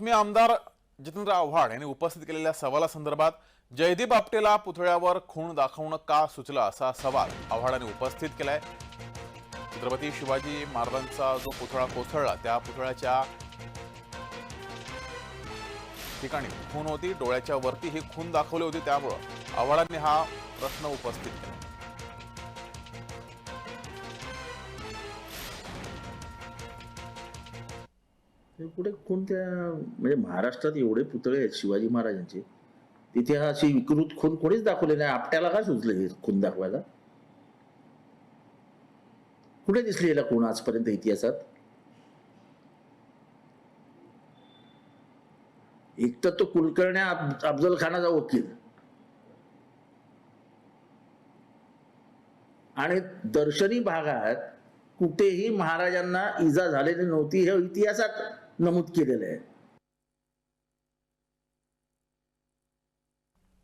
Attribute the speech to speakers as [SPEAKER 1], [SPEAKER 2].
[SPEAKER 1] बातमी आमदार जितेंद्र आव्हाड यांनी उपस्थित केलेल्या सवालासंदर्भात जयदीप आपटेला पुतळ्यावर खूण दाखवणं का सुचलं असा सवाल आव्हाडांनी उपस्थित केलाय. छत्रपती शिवाजी महाराजांचा जो पुतळा कोसळला त्या पुतळ्याच्या ठिकाणी खून होती डोळ्याच्या वरती ही खून दाखवली होती त्यामुळं आव्हाडांनी हा प्रश्न उपस्थित केला.
[SPEAKER 2] हे कुठे कोणत्या म्हणजे महाराष्ट्रात एवढे पुतळे आहेत शिवाजी महाराजांचे. तिथे हा अशी विकृत खून कोणीच दाखवले नाही. आपट्याला का सुचलं हे खून दाखवायला? कुठे दिसली याला खूण आजपर्यंत इतिहासात? एक तर तो कुलकर्ण्या अफजल खानाचा वकील. आणि दर्शनी भागात कुठेही महाराजांना इजा झालेली नव्हती हे इतिहासात नमूद केलेलं आहे.